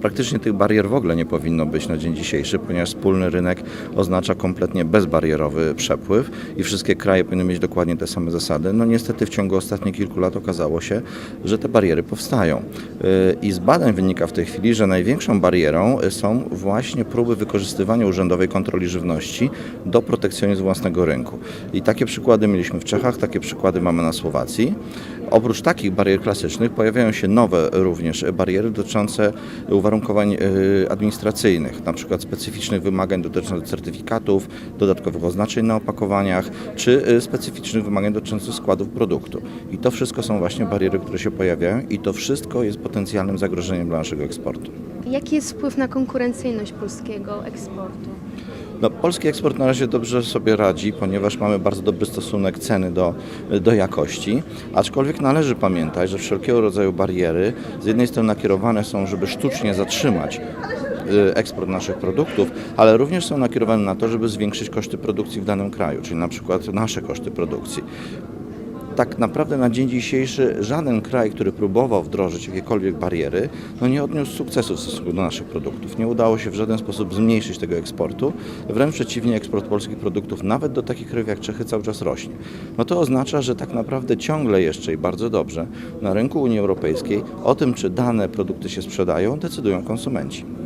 Praktycznie tych barier w ogóle nie powinno być na dzień dzisiejszy, ponieważ wspólny rynek oznacza kompletnie bezbarierowy przepływ i wszystkie kraje powinny mieć dokładnie te same zasady. No niestety w ciągu ostatnich kilku lat okazało się, że te bariery powstają. Yy, I z badań wynika w tej chwili, że największą barierą y, są właśnie próby wykorzystywania urzędowej kontroli żywności do protekcjonizmu własnego rynku. I takie przykłady mieliśmy w Czechach, takie przykłady mamy na Słowacji. Oprócz takich barier klasycznych pojawiają się nowe również bariery dotyczące uwarunkowań y, administracyjnych, na przykład specyficznych wymagań dotyczących certyfikatów, dodatkowych oznaczeń na opakowaniach, czy y, specyficznych wymagań dotyczących składów produktu. I to wszystko są właśnie bariery, które się pojawiają i to wszystko jest potencjalnym zagrożeniem dla naszego eksportu. Jaki jest wpływ na konkurencyjność polskiego eksportu? No, polski eksport na razie dobrze sobie radzi, ponieważ mamy bardzo dobry stosunek ceny do, do jakości, aczkolwiek należy pamiętać, że wszelkiego rodzaju bariery z jednej strony nakierowane są, żeby sztucznie zatrzymać y, eksport naszych produktów, ale również są nakierowane na to, żeby zwiększyć koszty produkcji w danym kraju, czyli na przykład nasze koszty produkcji. Tak naprawdę na dzień dzisiejszy żaden kraj, który próbował wdrożyć jakiekolwiek bariery, no nie odniósł sukcesu w stosunku do naszych produktów. Nie udało się w żaden sposób zmniejszyć tego eksportu. Wręcz przeciwnie, eksport polskich produktów, nawet do takich krajów jak Czechy, cały czas rośnie. No to oznacza, że tak naprawdę ciągle jeszcze i bardzo dobrze na rynku Unii Europejskiej o tym, czy dane produkty się sprzedają, decydują konsumenci.